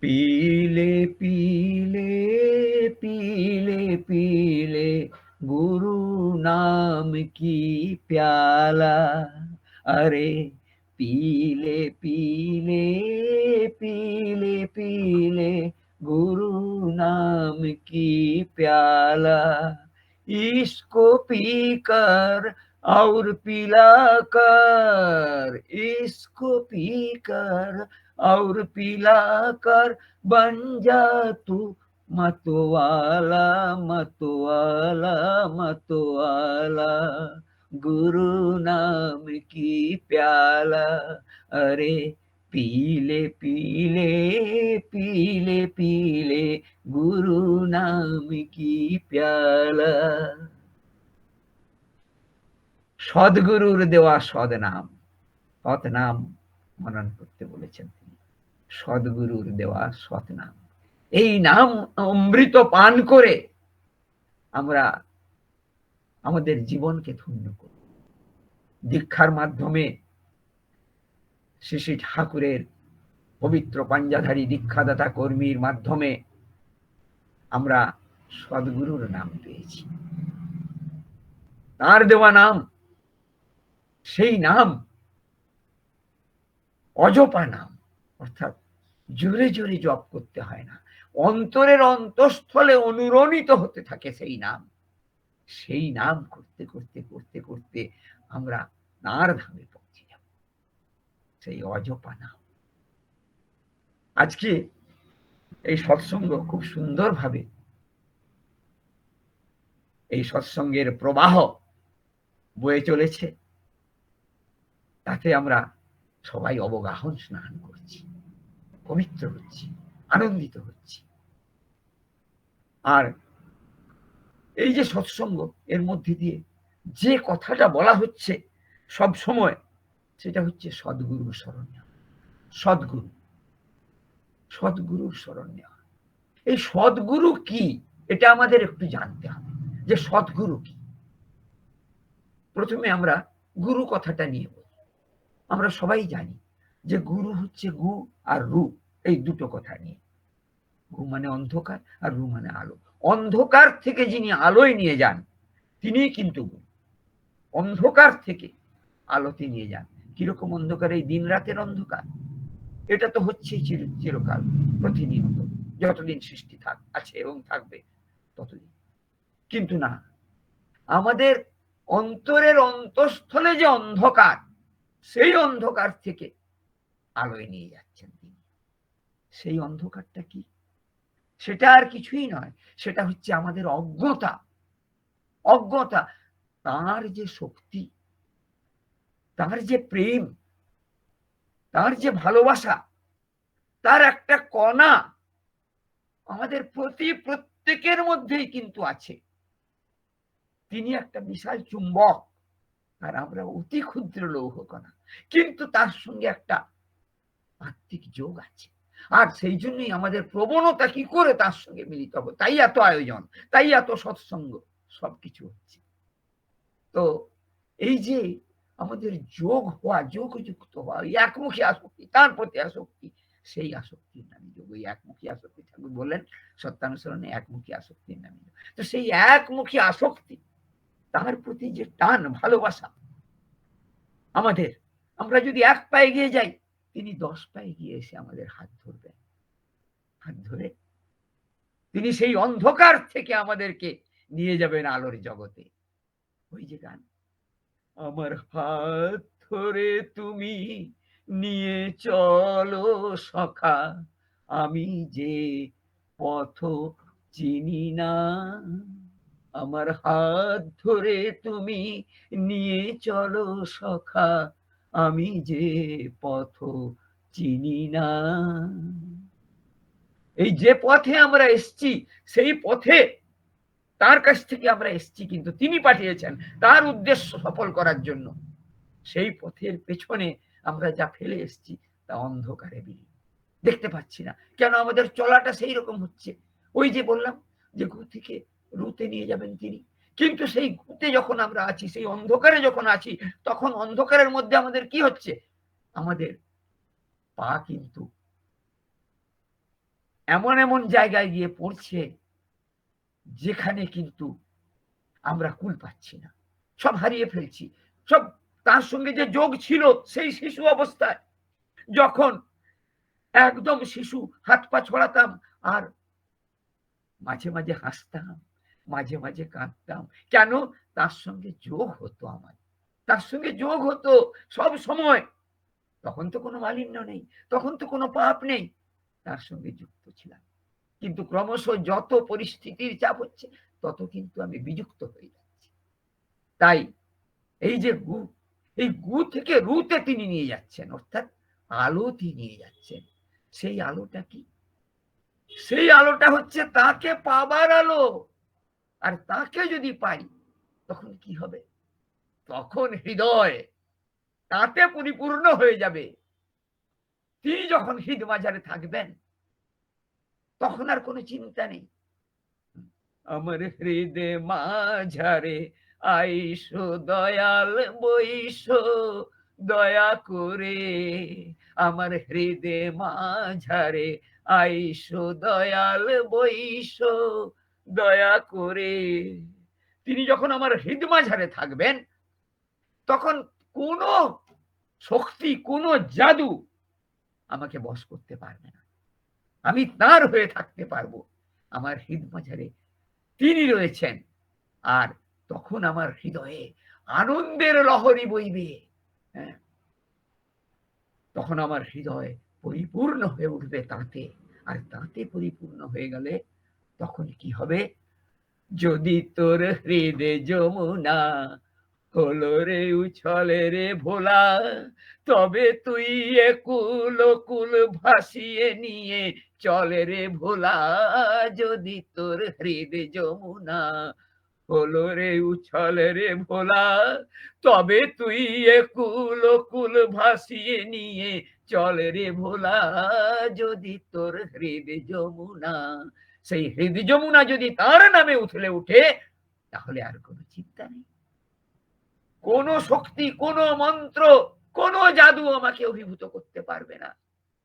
पीले पीले पीले पीले, गुरु नाम की प्याला। अरे, पीले पीले पीले पीले, गुरु नाम की प्याला। इसको पीकर और पिला कर इसको पी कर और पिला कर बन जा तू। मतवाला मतवाला मतवाला, गुरु नाम की प्याला। अरे पीले पीले पीले पीले, गुरु नाम की प्याला। সদ্গুরুর দেওয়া সদ নাম সৎ নাম মনন করতে বলেছেন তিনি। সদ্গুরুর দেওয়া সৎ নাম এই নাম অমৃত পান করে আমরা আমাদের জীবনকে ধন্য করব দীক্ষার মাধ্যমে শ্রী ঠাকুরের পবিত্র পাঞ্জাধারী দীক্ষাদাতা কর্মীর মাধ্যমে আমরা সদ্গুরুর নাম পেয়েছি। তার দেওয়া নাম সেই নাম অজপা নাম, অর্থাৎ জোরে জোরে জপ করতে হয় না। অন্তরের অন্তঃস্থলে অনুরণিত হতে থাকে সেই নাম। সেই নাম করতে করতে করতে করতে আমরা তার ধামে পৌঁছে যাব। সেই অজপা নাম। আজকে এই সৎসঙ্গ খুব সুন্দরভাবে এই সৎসঙ্গের প্রবাহ বয়ে চলেছে। তাতে আমরা সবাই অবগাহন স্নান করছি, পবিত্র হচ্ছি, আনন্দিত হচ্ছি। আর এই যে সৎসঙ্গ, এর মধ্যে দিয়ে যে কথাটা বলা হচ্ছে সব সময়, সেটা হচ্ছে সদ্গুরুর স্মরণ নেওয়া সদ্গুরু, সদ্গুরুর স্মরণ নেওয়া এই সদ্গুরু কি? এটা আমাদের একটু জানতে হবে যে সদ্গুরু কি? প্রথমে আমরা গুরু কথাটা নিয়ে আমরা সবাই জানি যে গুরু হচ্ছে গু আর রু, এই দুটো কথা নিয়ে। গু মানে অন্ধকার আর রু মানে আলো। অন্ধকার থেকে যিনি আলোয় নিয়ে যান তিনি কিন্তু গুরু অন্ধকার থেকে আলোতে নিয়ে যান। কীরকম অন্ধকার এই দিন রাতের অন্ধকার? এটা তো হচ্ছেই চির, চিরকাল প্রতিনিয়ত। যতদিন সৃষ্টি থাক, আছে এবং থাকবে ততদিন। কিন্তু না, আমাদের অন্তরের অন্তঃস্থলে যে অন্ধকার সেই অন্ধকার থেকে আলোয় নিয়ে যাচ্ছেন তিনি। সেই অন্ধকারটা কি? সেটা আর কিছুই নয়, সেটা হচ্ছে আমাদের অজ্ঞতা। অজ্ঞতা, তার যে শক্তি, তার যে প্রেম, তার যে ভালোবাসা, তার একটা কণা আমাদের প্রতি প্রত্যেকের মধ্যেই কিন্তু আছে। তিনি একটা বিশাল চুম্বক। আর আমরা অতি ক্ষুদ্র লৌহ কণা কিন্তু তার সঙ্গে একটা আত্মিক যোগ আছে। আর সেই জন্যই আমাদের প্রবণতা কি করে তার সঙ্গে মিলিত হবে? তাই এত আয়োজন, তাই এত সৎসঙ্গ, সবকিছু হচ্ছে। তো এই যে আমাদের যোগ হওয়া, যোগযুক্ত হওয়া একমুখী আসক্তি, তার প্রতি আসক্তি, সেই আসক্তির নামে যোগ, ওই একমুখী আসক্তি ঠাকুর বললেন, সত্যানুসরণে একমুখী আসক্তির নামে তো সেই একমুখী আসক্তি তার প্রতি যে টান, ভালোবাসা আমাদের, আমরা যদি এক পায়ে গিয়ে যাই, তিনি দশ পায়ে গিয়ে এসে আমাদের হাত ধরবেন। হাত ধরে তিনি সেই অন্ধকার থেকে আমাদেরকে নিয়ে যাবেন আলোর জগতে। ওই যে গান, আমার হাত ধরে তুমি নিয়ে চলো সখা, আমি যে পথ চিনি না। আমার হাত ধরে তুমি নিয়ে চলো সখা। আমি যে পথ চিনি না। এই যে পথে আমরা এসছি, সেই পথে তার কাছ থেকে আমরা এসছি, কিন্তু তিনি পাঠিয়েছেন তার উদ্দেশ্য সফল করার জন্য। সেই পথের পেছনে আমরা যা ফেলে এসছি, তা অন্ধকারে বিলীন। দেখতে পাচ্ছি না। কেন আমাদের চলাটা সেই রকম হচ্ছে? ওই যে বললাম, যে গু থেকে রুতে নিয়ে যাবেন তিনি। কিন্তু সেই গুতে যখন আমরা আছি, সেই অন্ধকারে যখন আছি, তখন অন্ধকারের মধ্যে আমাদের কি হচ্ছে? আমাদের পা কিন্তু এমন এমন জায়গায় গিয়ে পড়ছে, যেখানে কিন্তু আমরা কুল পাচ্ছি না। সব হারিয়ে ফেলছি। সব তার সঙ্গে যে যোগ ছিল, সেই শিশু অবস্থায় যখন একদম শিশু হাত পা ছড়াতাম আর মাঝে মাঝে হাসতাম মাঝে মাঝে কাঁদতাম। কেন? তার সঙ্গে যোগ হতো আমার। তার সঙ্গে যোগ হতো সব সময়। তখন তো কোনো মালিন্য নেই, তখন তো কোনো পাপ নেই। তার সঙ্গে যুক্ত ছিলাম। কিন্তু ক্রমশ যত পরিস্থিতির চাপ হচ্ছে, তত কিন্তু আমি বিযুক্ত হয়ে যাচ্ছি। তাই এই যে গু, এই গু থেকে রুতে তিনি নিয়ে যাচ্ছেন, অর্থাৎ আলো তিনি নিয়ে যাচ্ছেন। সেই আলোটা কি? সেই আলোটা হচ্ছে তাকে পাবার আলো। আর তাকে যদি পাই, তখন কি হবে? তখন হৃদয় তাতে পরিপূর্ণ হয়ে যাবে। তিনি যখন হৃদ মাঝারে থাকবেন, তখন আর কোনো চিন্তা নেই। আমার হৃদে মাঝারে আইসো, দয়াল বৈশ দয়া করে আমার হৃদে মাঝারে আইসো, দয়াল বৈশ দয়া করে। তিনি যখন আমার হৃদ মাঝারে থাকবেন, তখন কোন শক্তি, কোন জাদু আমাকে বশ করতে পারবে না। আমি তার হয়ে থাকতে পারব। আমার হৃদ মাঝারে তিনি রয়েছেন আর তখন আমার হৃদয়ে আনন্দের লহরী বইবে। হ্যাঁ? তখন আমার হৃদয় পরিপূর্ণ হয়ে উঠবে তাতে। আর তাতে পরিপূর্ণ হয়ে গেলে তখন কি হবে? যদি তোর হৃদে যমুনা হলো রে উছলে রে ভোলা, তবে তুই একুল কুল ভাসিয়ে নিয়ে চলে রে ভোলা। যদি তোর হৃদে যমুনা হলো রে উছলে রে ভোলা, তবে তুই একুল কুল ভাসিয়ে নিয়ে চলে রে ভোলা। যদি তোর হৃদে যমুনা সেই হৃদ যমুনা যদি তার নামে উঠলে উঠে, তাহলে আর কোনো চিন্তা নেই। কোন শক্তি, কোন মন্ত্র, কোন জাদু আমাকে অভিভূত করতে পারবে না।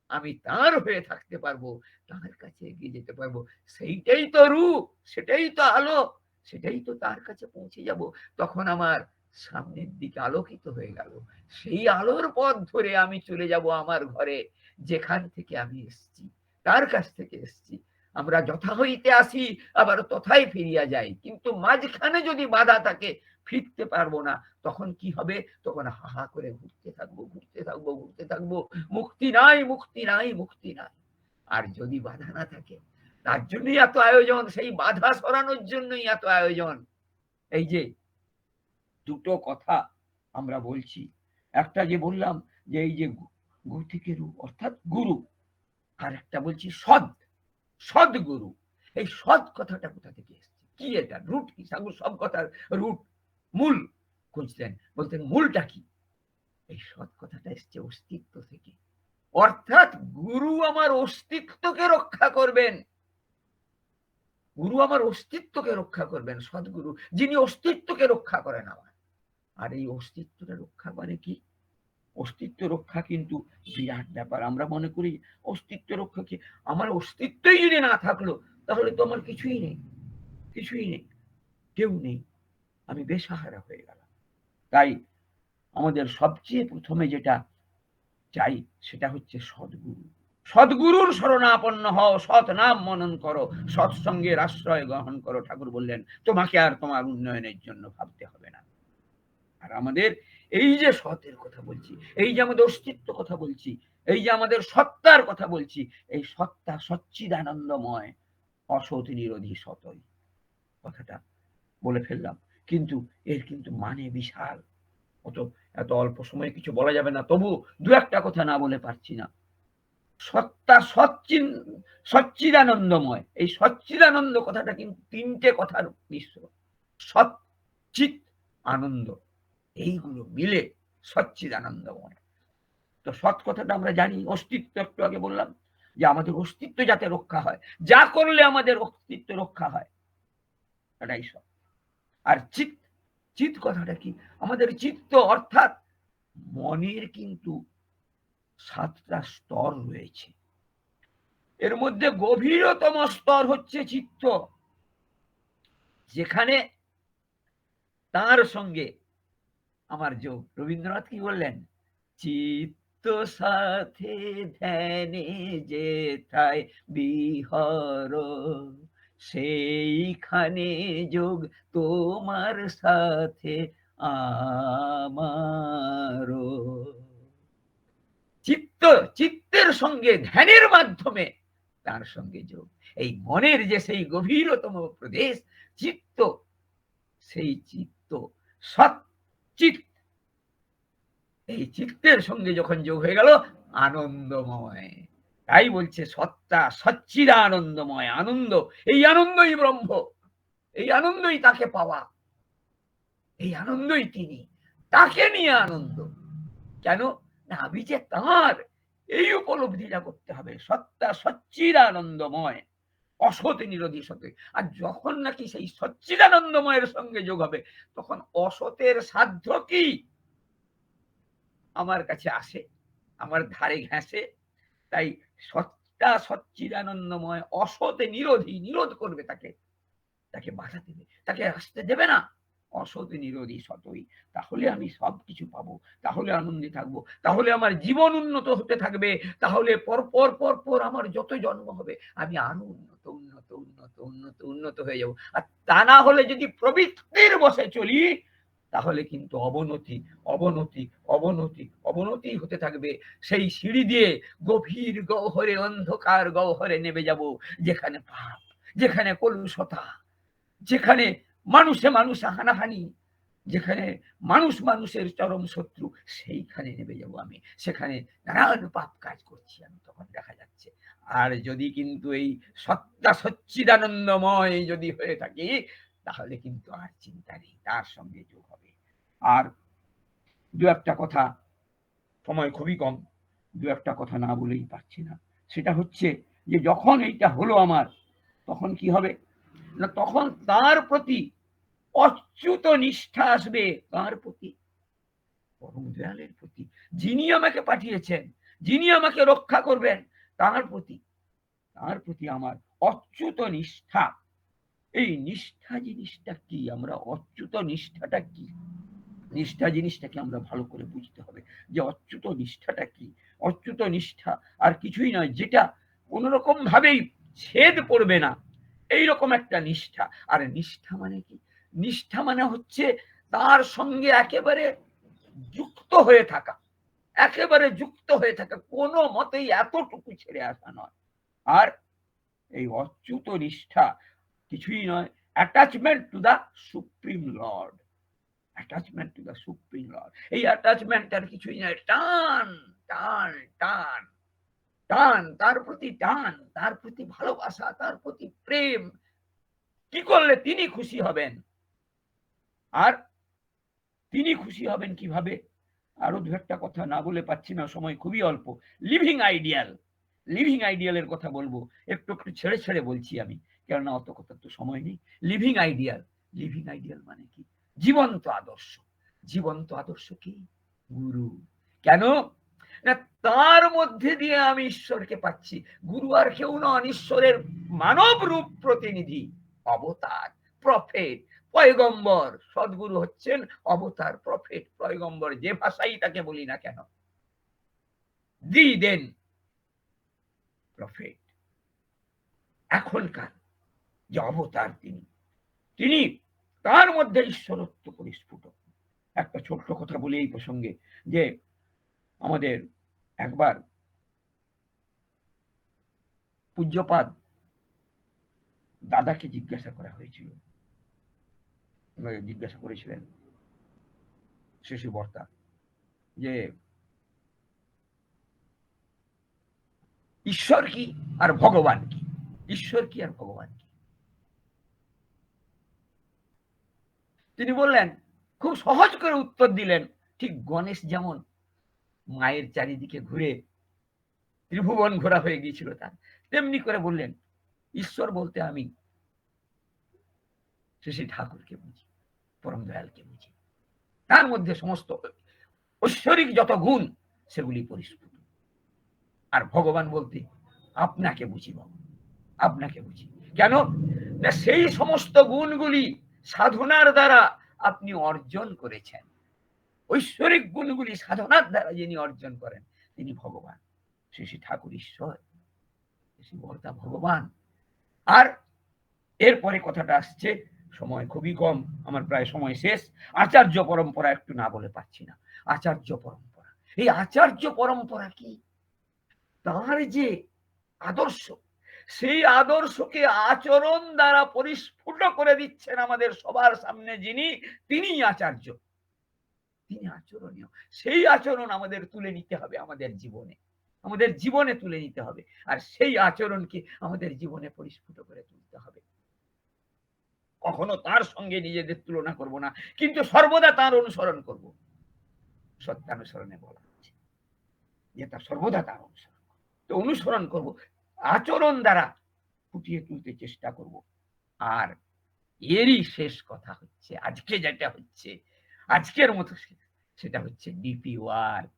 আমি তার হয়ে থাকতে পারব, তার কাছে এগিয়ে যেতে পারব। সেইটাই তো রূপ, সেটাই তো আলো, সেটাই তো তার কাছে পৌঁছে যাব। তখন আমার সামনের দিকে আলোকিত হয়ে গেল। সেই আলোর পথ ধরে আমি চলে যাব আমার ঘরে, যেখান থেকে আমি এসছি, তার কাছ থেকে এসছি। আমরা যথা হইতে আসি, আবার তথায় ফিরিয়া যাই। কিন্তু মাঝখানে যদি বাধা থাকে, ফিরতে পারব না, তখন কি হবে? তখন হাহা করে ঘুরতে থাকব ঘুরতে থাকব ঘুরতে থাকব। মুক্তি নাই মুক্তি নাই মুক্তি নাই। আর যদি বাধা না থাকে, তার জন্যই এত আয়োজন, সেই বাধা সরানোর জন্যই এত আয়োজন। এই যে, দুটো কথা আমরা বলছি। একটা যে বললাম যে, এই যে গু থেকে রু অর্থাৎ গুরু, আর একটা বলছি সদ সদ গুরু এই সৎ কথাটা কোথা থেকে এসছে? কি এটা? রুট কি? সাগু, সব কথার রুট, মূল খুঁজতেন। বলতেন, মূলটা কি? এই সৎ কথাটা এসছে অস্তিত্ব থেকে। অর্থাৎ গুরু আমার অস্তিত্বকে রক্ষা করবেন। গুরু আমার অস্তিত্বকে রক্ষা করবেন, সদ্গুরু, যিনি অস্তিত্বকে রক্ষা করেন আমার। আর এই অস্তিত্বটা রক্ষা করে কি? অস্তিত্ব রক্ষা কিন্তু বিরাট ব্যাপার। আমরা মনে করি অস্তিত্ব রক্ষা কি আমার অস্তিত্বই যদি না থাকল, তাহলে তো আমার কিছুই নেই কিছুই নেই, কেউ নেই। আমি বেসাহারা হয়ে গেলাম। তাই আমাদের সবচেয়ে প্রথমে যেটা চাই, সেটা হচ্ছে সদ্গুরু। সদ্গুরুর শরণাপন্ন হও, সৎ নাম মনন করো সৎসঙ্গের আশ্রয় গ্রহণ করো। ঠাকুর বললেন, তোমাকে আর তোমার উন্নয়নের জন্য ভাবতে হবে না। আর আমাদের এই যে সতের কথা বলছি, এই যে আমাদের অস্তিত্ব কথা বলছি, এই যে আমাদের সত্তার কথা বলছি, এই সত্তা সচ্চিদানন্দময়, অসৎ নিরোধী সতই। কথাটা বলে ফেললাম। কিন্তু এর কিন্তু মানে বিশাল। অত, এত অল্প সময়ে কিছু বলা যাবে না, তবু দু একটা কথা না বলে পারছি না। সত্তা সচ্চিন, সচ্চিদানন্দময়, এই সচ্চিদানন্দ কথাটা কিন্তু তিনটে কথার মিশ্র। সচ্চিত আনন্দ। এইগুলো মিলে সচ্চিদানন্দময় তো সৎ কথাটা আমরা জানি, অস্তিত্ব একটু আগে বললাম, যে আমাদের অস্তিত্ব যাতে রক্ষা হয়, যা করলে আমাদের অস্তিত্ব রক্ষা হয়, এটাই সব আর চিত চিত কথাটা কি? আমাদের চিত্ত অর্থাৎ মনের কিন্তু সাতটা স্তর রয়েছে। এর মধ্যে গভীরতম স্তর হচ্ছে চিত্ত, যেখানে তার সঙ্গে আমার যোগ। রবীন্দ্রনাথ কি বললেন? চিত্ত সাথে ধ্যানে যে তাই বিহর, সেইখানে যোগ তোমার সাথে আমারও চিত্ত, চিত্তের সঙ্গে ধ্যানের মাধ্যমে তার সঙ্গে যোগ। এই মনের যে সেই গভীরতম প্রদেশ, চিত্ত, সেই চিত্ত সচ্চিত এই চিত্তের সঙ্গে যখন যোগ হয়ে গেল, আনন্দময়। তাই বলছে সত্তা সচ্চিদা আনন্দময় আনন্দ। এই আনন্দই ব্রহ্ম। এই আনন্দই তাকে পাওয়া। এই আনন্দই তিনি। তাকে নিয়ে আনন্দ। কেন? না আমি যে তাঁর এই উপলব্ধিটা করতে হবে। সত্তা সচ্চিদানন্দময়। অসৎ নিরোধী সতে। আর যখন নাকি সেই সচ্চিদানন্দময়ের সঙ্গে যোগ হবে, তখন অসতের সাধ্য কি? আমার কাছে আসে, আমার ধারে ঘেঁষে তাই সত্তা সচ্চিদানন্দময় অসতে নিরোধী, নিরোধ করবে তাকে। তাকে বাধা দেবে তাকে আসতে দেবে না। অসৎ নিরোধী সতই। তাহলে আমি সব কিছু পাবো, তাহলে আনন্দে থাকব, তাহলে আমার জীবন উন্নত হতে থাকবে, তাহলে পর পর পর পর আমার যত জন্ম হবে, আমি আরও উন্নত উন্নত উন্নত উন্নত উন্নত হয়ে যাব। আর তা না হলে যদি প্রবৃত্তির বসে চলি, তাহলে কিন্তু অবনতি অবনতি অবনতি অবনতি হতে থাকবে। সেই সিঁড়ি দিয়ে গভীর গহ্বরে, অন্ধকার গহ্বরে নেমে যাব, যেখানে পাপ, যেখানে কলুষতা, যেখানে মানুষে মানুষে হানাহানি। যেখানে মানুষ মানুষের চরম শত্রু, সেইখানে নেমে যাব আমি। সেখানে নানান পাপ কাজ করছি আমি, তখন দেখা যাচ্ছে। আর যদি কিন্তু এই সত্তা সচ্চিদানন্দময় যদি হয়ে থাকি, তাহলে কিন্তু আর চিন্তা নেই, তার সঙ্গে যোগ হবে। আর দু একটা কথা, সময় খুবই কম, দু একটা কথা না বলেই পারছি না। সেটা হচ্ছে যে যখন এইটা হলো আমার, তখন কি হবে? না, তখন তার প্রতি অচ্যুত নিষ্ঠা আসবে তার প্রতি? পরম দয়ালের প্রতি। যিনি আমাকে পাঠিয়েছেন, যিনি আমাকে রক্ষা করবেন, তার প্রতি। তার প্রতি আমার অচ্যুত নিষ্ঠা। এই নিষ্ঠা জিনিসটা কি? আমরা অচ্যুত নিষ্ঠাটা কি? নিষ্ঠা জিনিসটাকে আমরা ভালো করে বুঝতে হবে যে অচ্যুত নিষ্ঠাটা কি? অচ্যুত নিষ্ঠা আর কিছুই নয়, যেটা কোনোরকম ভাবেই ছেদ পড়বে না। এইরকম একটা নিষ্ঠা। আর নিষ্ঠা মানে কি? নিষ্ঠা মানে হচ্ছে তার সঙ্গে একেবারে যুক্ত হয়ে থাকা। একেবারে যুক্ত হয়ে থাকা। কোনো মতেই এতটুকু ছেড়ে আসা নয়। আর এই অচ্যুত নিষ্ঠা কিছুই নয়। Attachment to the supreme lord attachment to the supreme lord এই অ্যাটাচমেন্ট আর কিছুই নয়। টান টান টান। টান তার প্রতি টান তার প্রতি ভালোবাসা, তার প্রতি প্রেম। কি করলে তিনি খুশি হবেন? আর তিনি খুশি হবেন কীভাবে? আরও দু একটা কথা না বলে পাচ্ছি না, সময় খুবই অল্প। লিভিং আইডিয়াল লিভিং আইডিয়ালের কথা বলব। একটু একটু ছেড়ে ছেড়ে বলছি আমি, কেননা অত কথা তো সময় নেই। লিভিং আইডিয়াল লিভিং আইডিয়াল মানে কি? জীবন্ত আদর্শ। জীবন্ত আদর্শ কি? গুরু। কেন? না, তার মধ্যে দিয়ে আমি ঈশ্বরকে পাচ্ছি। গুরু আর কেউ নন, ঈশ্বরের মানব রূপ প্রতিনিধি, অবতার প্রফেট পয়গম্বর। সদ্গুরু হচ্ছেন অবতার প্রফেট পয়গম্বর, যে ভাষাই তাকে বলি না কেন। দি দেন প্রফেট এখনকার যে অবতার তিনি তিনি তার মধ্যে ঈশ্বরত্ব পরিস্ফুট। একটা ছোট্ট কথা বলি এই প্রসঙ্গে, যে আমাদের একবার পূজ্যপাদ দাদাকে জিজ্ঞাসা করা হয়েছিল। জিজ্ঞাসা করেছিলেন শিশু বর্তা যে, ঈশ্বর কি আর ভগবান কি? ঈশ্বর কি আর ভগবান কি? তিনি বললেন, খুব সহজ করে উত্তর দিলেন, ঠিক গণেশ যেমন মায়ের চারিদিকে ঘুরে ত্রিভুবন ঘোরা হয়ে গিয়েছিল তার। তেমনি করে বললেন, ঈশ্বর বলতে আমি শ্রী ঠাকুরকে বুঝি, পরম দয়ালকে বুঝি। তার মধ্যে সমস্ত ঐশ্বরিক যত গুণ, সেগুলি পরিস্ফুট। আর ভগবান বলতে, আপনাকে বুঝি আপনাকে বুঝি। কেন? সেই সমস্ত গুণগুলি সাধনার দ্বারা আপনি অর্জন করেছেন। ঐশ্বরিক গুণগুলি সাধনার দ্বারা যিনি অর্জন করেন, তিনি ভগবান। শ্রী শ্রী ঠাকুর ঈশ্বর, শ্রী বর্তা ভগবান। আর এরপরে কথাটা আসছে, সময় খুবই কম, আমার প্রায় সময় শেষ। আচার্য পরম্পরা একটু না বলে পাচ্ছি না। আচার্য পরম্পরা। এই আচার্য পরম্পরা কি? তার যে আদর্শ, সেই আদর্শকে আচরণ দ্বারা পরিস্ফুট করে দিচ্ছেন আমাদের সবার সামনে যিনি তিনি আচার্য। তিনি আচরণীয়। সেই আচরণ আমাদের তুলে নিতে হবে আমাদের জীবনে। আমাদের জীবনে তুলে নিতে হবে। আর সেই আচরণকে আমাদের জীবনে পরিস্ফুট করে তুলতে হবে। কখনো তার সঙ্গে নিজেদের তুলনা করব না, কিন্তু সর্বদা তার অনুসরণ করব। সত্যানুসরণে বলা হচ্ছে। যে তার সর্বদা তার অনুসরণ তো অনুসরণ করব। আচরণ দ্বারা ফুটিয়ে তুলতে চেষ্টা করব। আর এরই শেষ কথা হচ্ছে, আজকে যেটা হচ্ছে আজকের মতো সেটা হচ্ছে ডিপি ওয়ার্ক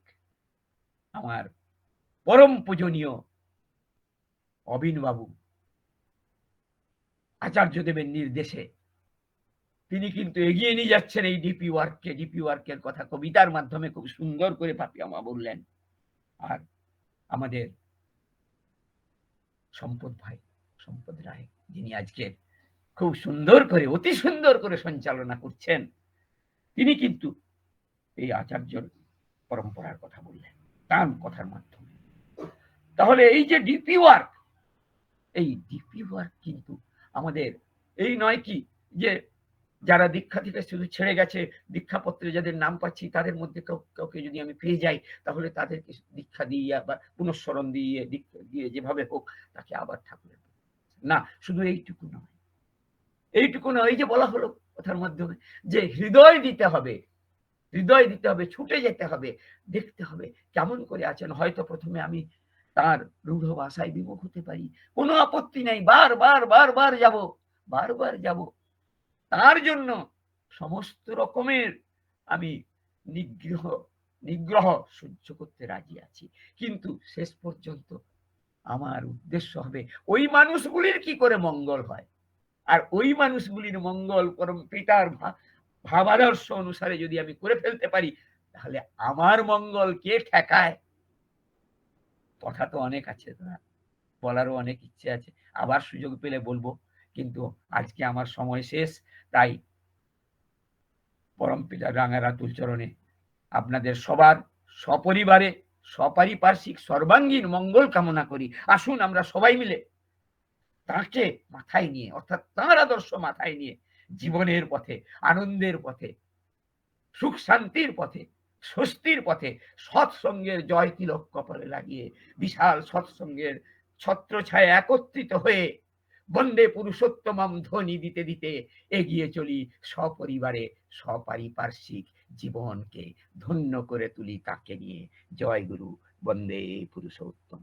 আমার পরম পূজনীয় অবিন বাবু আচার্য দেবের নির্দেশে তিনি কিন্তু এগিয়ে নিয়ে যাচ্ছেন এই ডিপি ওয়ার্ককে ডিপি ওয়ার্কের কথা কবিতার মাধ্যমে খুব সুন্দর করে পাপিয়ামা বললেন। আর আমাদের সম্পদ ভাই, সম্পদ রায়, যিনি আজকে খুব সুন্দর করে, অতি সুন্দর করে সঞ্চালনা করছেন তিনি কিন্তু এই আচার্যর পরম্পরার কথা বললেন, তার কথার মাধ্যমে। তাহলে এই যে ডিপি ওয়ার্ক এই ডিপি ওয়ার্ক কিন্তু আমাদের এই নয় কি যে যারা দীক্ষা থেকে শুধু ছেড়ে গেছে, দীক্ষাপত্রে যাদের নাম পাচ্ছি, তাদের মধ্যে কেউ- কাউকে যদি আমি পেয়ে যাই, তাহলে তাদেরকে দীক্ষা দিয়ে আবার পুনঃস্মরণ দিয়ে, দীক্ষা দিয়ে যেভাবে হোক, তাকে আবার ঠাকুরের না, শুধু এইটুকু নয়। এইটুকু নয়, এই যে বলা হলো কথার মাধ্যমে যে হৃদয় দিতে হবে, হৃদয় দিতে হবে, ছুটে যেতে হবে, দেখতে হবে কেমন করে আছেন। হয়তো প্রথমে আমি তার রূঢ় ভাষায় বিমুখ হতে পারি। কোনো আপত্তি নাই। বারবার বারবার যাব বারবার যাব। তার জন্য সমস্ত রকমের আমি নিগ্রহ নিগ্রহ সহ্য করতে রাজি আছি। কিন্তু শেষ পর্যন্ত আমার উদ্দেশ্য হবে, ওই মানুষগুলির কি করে মঙ্গল হয়? আর ওই মানুষগুলির মঙ্গল পরম পিতার ভাবাদর্শ অনুসারে যদি আমি করে ফেলতে পারি, তাহলে আমার মঙ্গল কে ঠেকায়? কথা তো অনেক আছে দাদা বলারও অনেক ইচ্ছে আছে। আবার সুযোগ পেলে বলব, কিন্তু আজকে আমার সময় শেষ, তাই পরম পিতা রাঙারাতুল চরণে আপনাদের সবার সপরিবারে, সপারিপার্শ্বিক, সর্বাঙ্গীন মঙ্গল কামনা করি। আসুন আমরা সবাই মিলে তাকে মাথায় নিয়ে, অর্থাৎ তাঁর আদর্শ মাথায় নিয়ে জীবনের পথে, আনন্দের পথে, সুখ শান্তির পথে, স্বস্তির পথে সৎসঙ্গের জয় তিলক কপালে লাগিয়ে, বিশাল সৎসঙ্গের ছত্রছায় একত্রিত হয়ে বন্দে পুরুষোত্তমম ধ্বনি দিতে দিতে এগিয়ে চলি সপরিবারে, সপারিপার্শ্বিক জীবনকে ধন্য করে তুলি তাকে নিয়ে। জয় গুরু, বন্দে পুরুষোত্তম